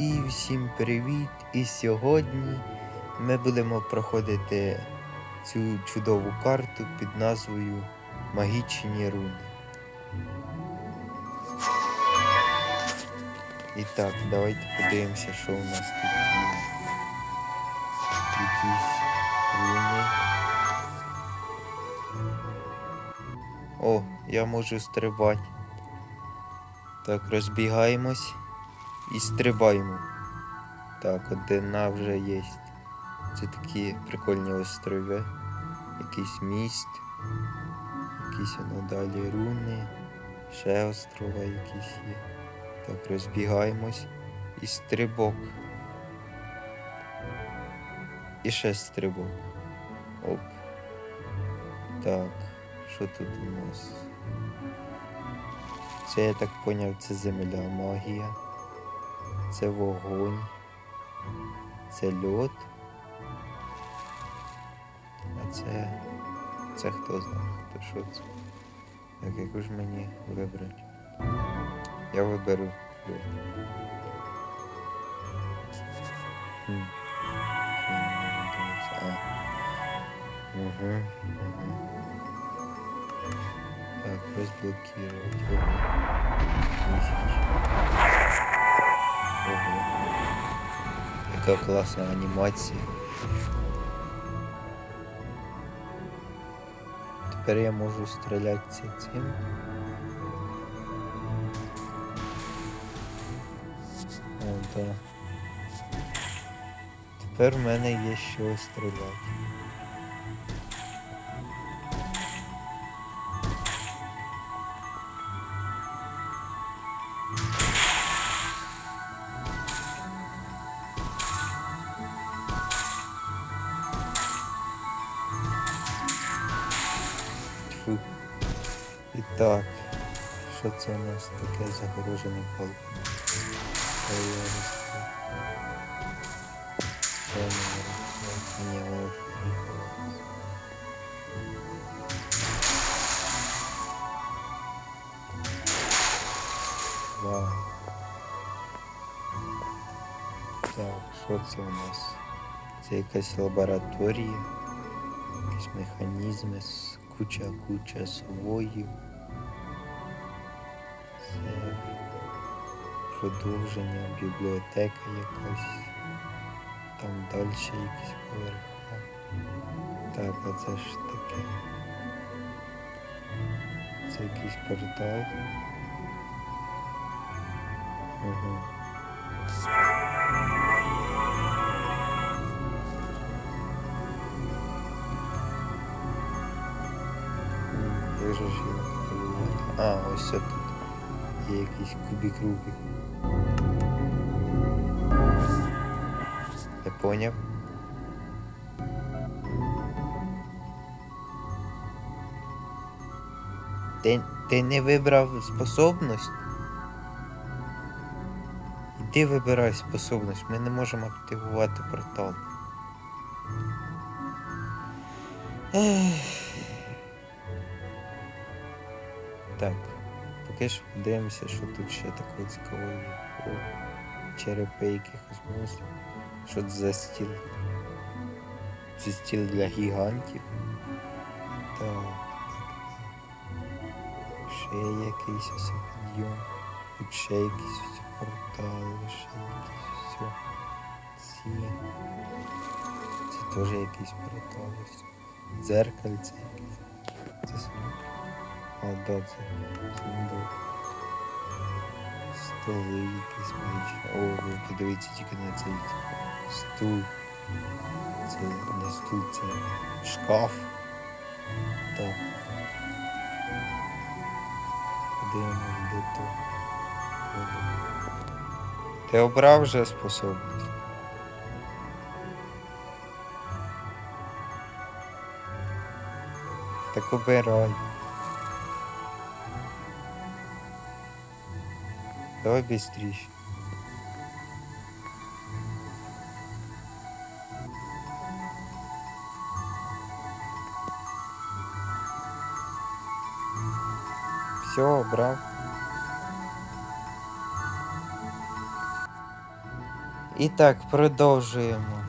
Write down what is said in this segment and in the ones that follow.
І всім привіт! І сьогодні ми будемо проходити цю чудову карту під назвою Магічні руни. І так, давайте подивимося, що у нас тут є. Якісь руни. О, я можу стрибати. Так, розбігаємось і стрибаємо. Так, одна вже є. Це такі прикольні острови. Якийсь міст. Якісь воно далі руни. Ще острова якісь є. Так, розбігаємось. І стрибок. І ще стрибок. Оп. Так, що тут у нас? Це я так поняв, це земля магія. Це вогонь. Це льод. А це. Це хто знає, хто що це? Так, яку ж мені вибрати? Я виберу льод. Хм. Угу, угу. Так, разблокировать. Яка класна анімація. Тепер я можу стрелять этим. О, да. Тепер в мене є що стріляти. Так, що це у нас таке загорожене відкривається. Вау. Так, що це у нас? Це якась лабораторія, якісь механізми, куча-куча своїв. Це продовження, бібліотека якась. Там далі якісь поверха. Так, а це ж таке. Це якийсь портал. Як же ж його? А, ось це є якийсь кубик Рубик. Я поняв. Ти, ти не вибрав способність? Іди вибирай способність, ми не можемо активувати портал. Ех. Так, поки що подивимося, що тут ще такого цікавого є. О, черепи якихось монстрів. Що це за стіл? Це стіл для гігантів. Так, так. Ще якийсь ось підйом. Тут ще якісь ось портали, ще якісь ось. Ці. Це теж якийсь портал. Дзеркальце якесь. Це сундук. А, да, це сундук. Столи якісь магічні. О, ви подивіться тільки на цей стул. Це не стул, це шкаф. Так. Подивимось, де то. Ти обрав вже способність? Так обирай. Давай быстрее. Все, брав. І так, продовжуємо.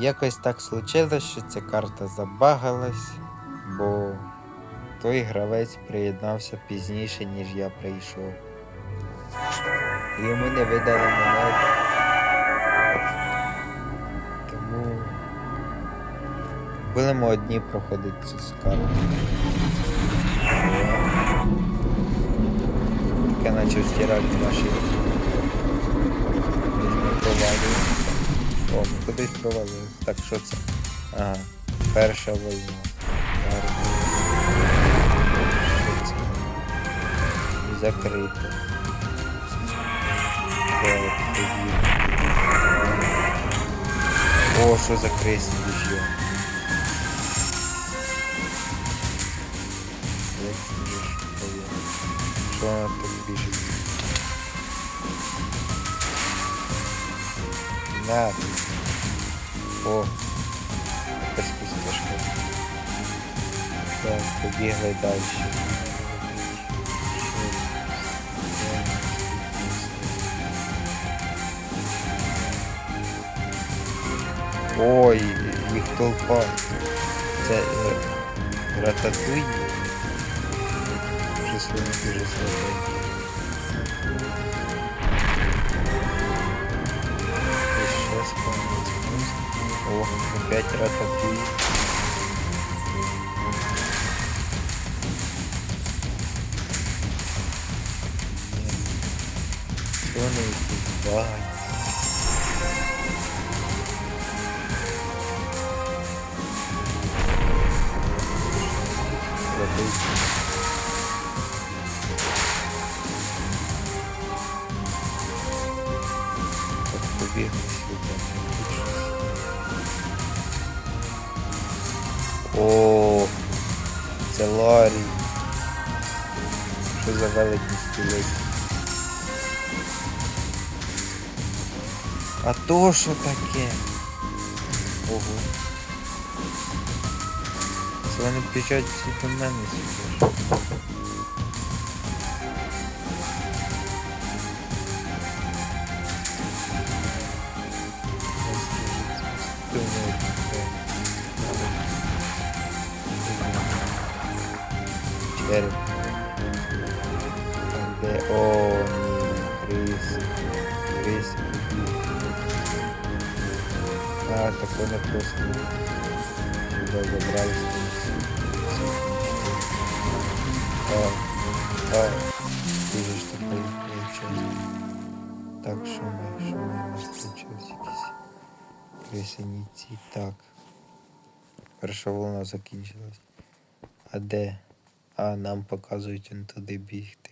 Якось так случилось, що ця карта забагалась, бо той гравець приєднався пізніше, ніж я прийшов. Йому не видали монету. Тому будемо одні проходити цю почав стирати машину. Кудись ми провалюємося. О, ми кудись провалюємося. Так, що це? Ага, перша це? Закрито. Так, тоді. О, що за крисні біжє? Як це можеш повірити? Що вона так біжить? На. О. Якась кісточка. Так, побігли далі. Ой, їх толпа. Це е, рататуй. Щось вони дуже слабенькі. І ще спавниться музика. О, опять рататуй. Чого вони якісь побігли сюди. О, це Ларі. Що за великий стілець? А то що таке? Ого. Це вони біжать всі до мене сюди. Череп. Там де... О, ні, крис. Крис побіг. А, так вони просто сюди забрались А, а, дуже ж таке виходить. Так, що ми, що ми, у нас получилось якісь крисеніці. Так. Перша волна закінчилась. А де? А, нам показують он туди бігти.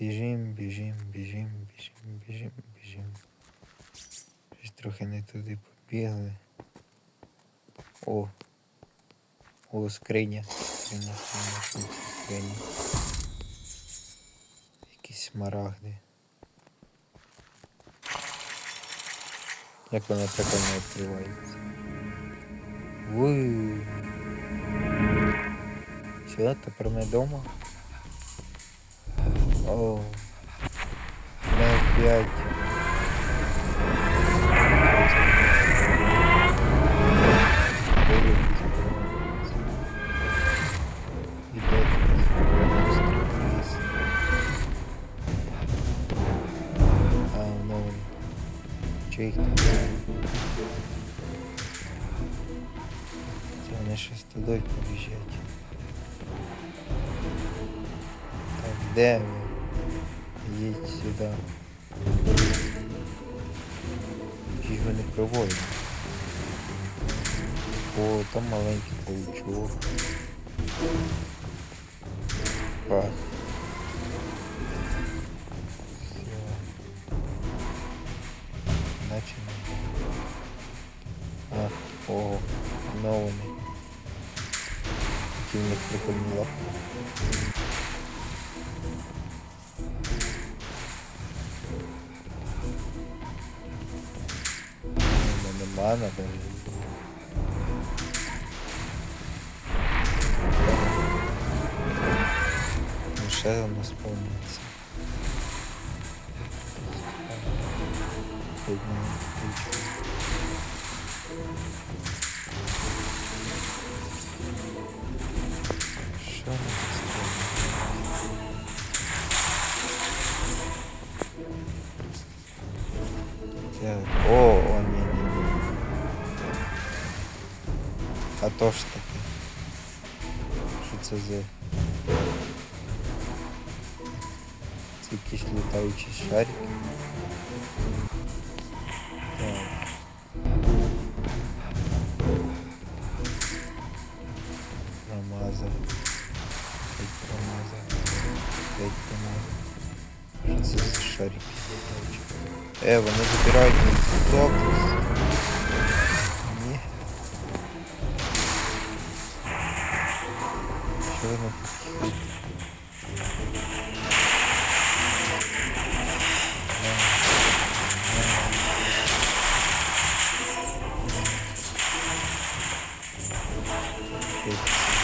Біжим, біжим, біжим, біжим, біжим, біжим. Щось трохи не туди побігли. О. О, скриня. Скриня, скриня, скриня. Якісь марагди. Як вона прикольно відкривається. Ууу. Сюди тепер не вдома. О. Не 5. Чи їх? Це вони з туди побіжать. Так, де ви? Їдь сюди. Які ж вони? О, там маленький паучок. Пах. Які в них прикольні лапки. Ну, Нема, надо. Ну, ще у нас повниться. стоїть маленький Так, о, о, ні, ні, ні. А то ж таке. Що це за... Це якісь літаючі шарики. Так. Промазав. Опять промазав. Це за шарики? Е, вони забирають мій кусок. Ні. Що воно тут? Що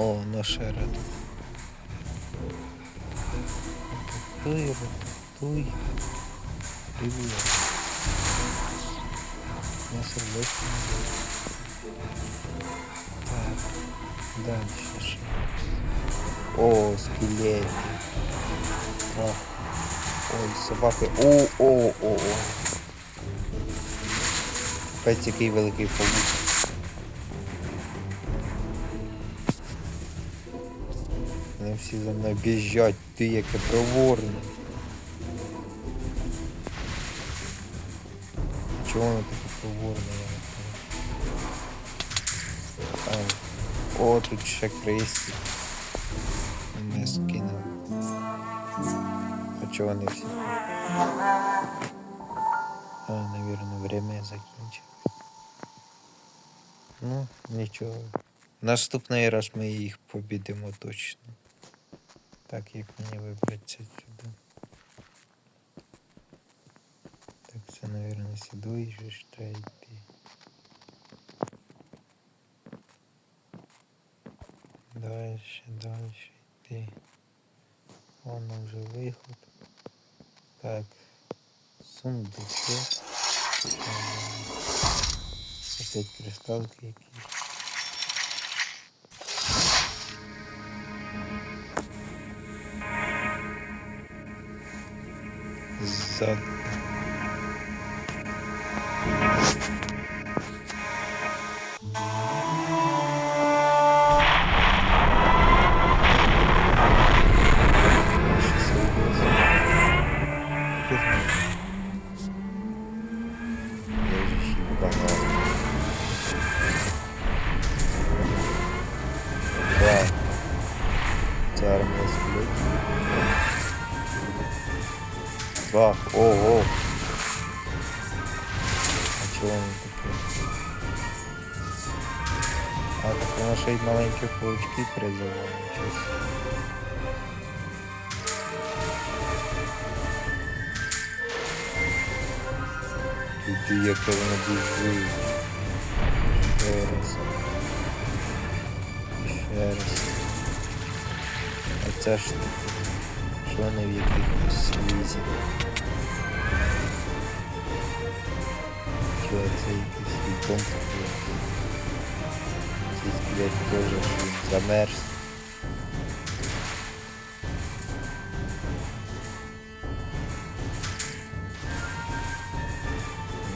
О, на шара тут. Туй. Привіт. На сердечко. Так. Дальше? О, скелети. О. Ой, собаки. О, о, о, о. Капець який великий павук. Всі за мною біжать, ти яке проворне. Чого воно таке проворне, я не пам'ятаю. О, тут ще криси. Не скинув. А чого вони всі? А, наверное, время закінчилось. Ну, нічого. Наступний раз ми їх побідемо точно. Так, як мені вибратися сюди. Так, це, наверное, сюди же ж треба йти. Дальше, дальше йти. Воно вже виход. Так, сундучок. Опять кристалки якісь. episode. Паучки призивало. Нічого собі. Тут яке воно біжить. Ще раз. Ще раз. А це ж вони в якихось слізі. Чого це якийсь світом такий? Widać dużo zamerz.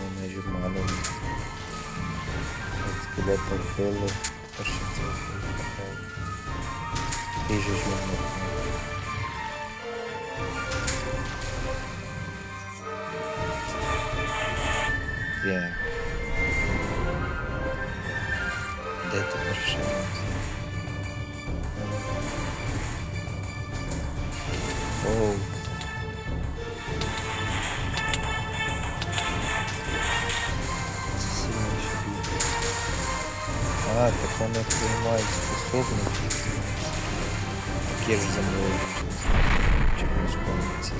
Nie na zielono. Skeleta pelo. Patrzcie e Iże zielono. Yeah. Способності. Такі ж за мною. Чому спомниться?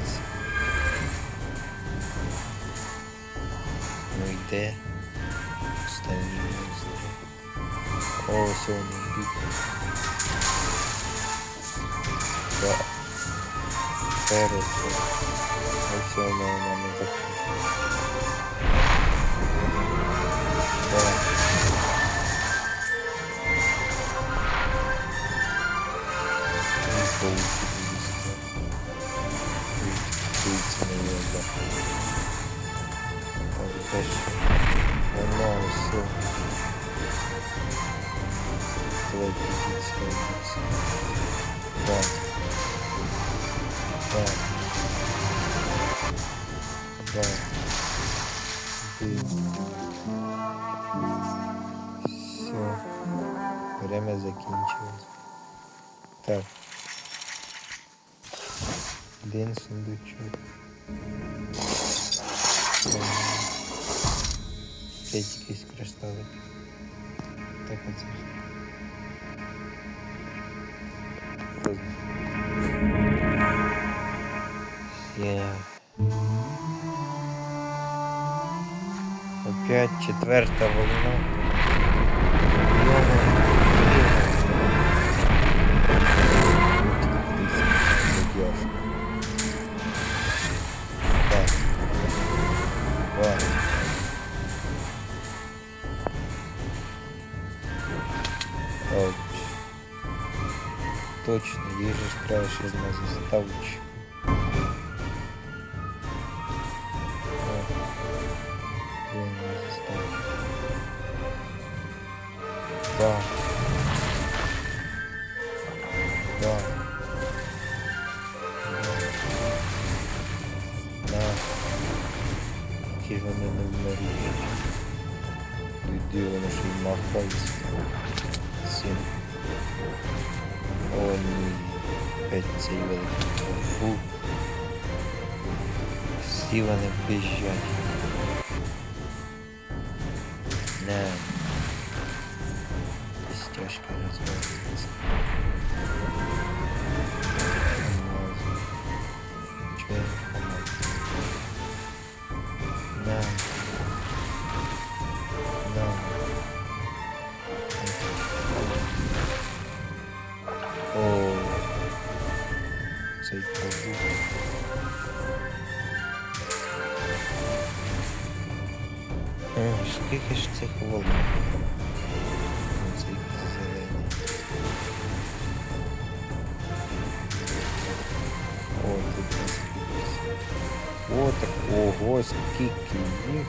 Де остальні монстри? О, ось вони йдуть. Да. Перед. Ось воно у мене закінчилось. Да. Так. Воно все. Давай. Да. Да. Да. Блин. Все. Время закінчилось. Так. Один сундучок. Ем, П'ять якийсь кришталик. Так оце ж. Поздно. Є. Опять четверта волна. Їжа ж краще з нас заставич. Я не заставлю. Да. Да. Да. Які вони не вмиріють. Іди вони ж і махаються. Ні. Опять цей великий фу. Всі вони біжать. Не. Стяжка розвалюється. Цей павук. О, скільки ж цих волн? Цей зелений. О, тут наскільки. О, так, ого, скільки їх.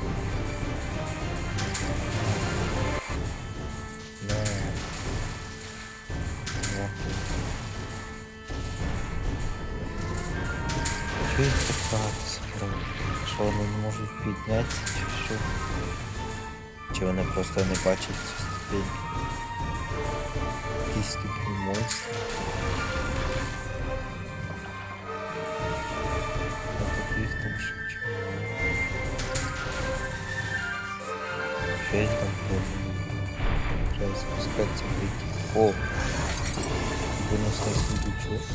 Чего она просто не бачит? ці ступеньки? Якісь ступені монстри. А таких там ще чого? Шесть там помню. Треба спускатися в якісь. О! Виносний сундучок.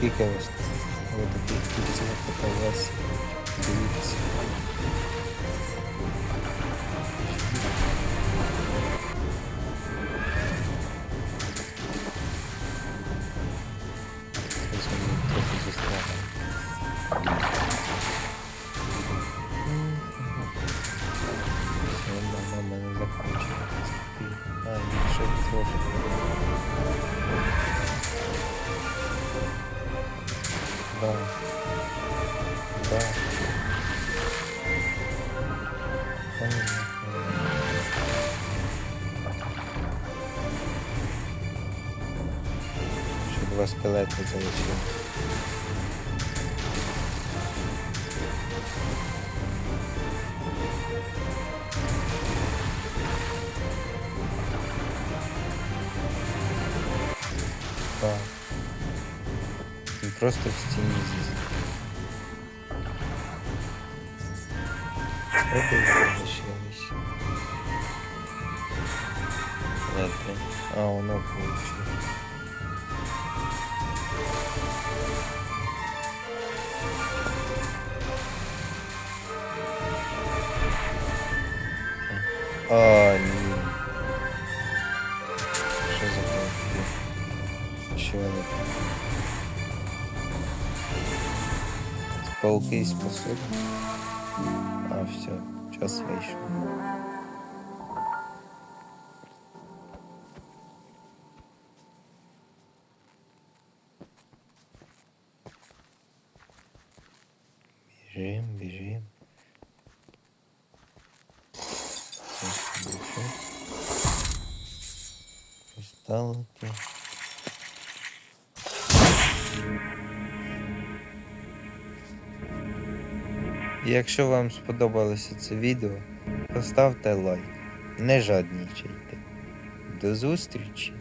Кілька вас там? Ось таких ціла каталась. Дивіться. скелети залишилось. Так. Він просто в стіні з'їздить. Що би залишилось? Ладно. А, воно получилось. А, ні. Що за пауки? Що вони там? Це Пауки способні? А, все, час вийшов. Біжим, І Якщо вам сподобалося це відео, поставте лайк. Не жаднічайте. До зустрічі!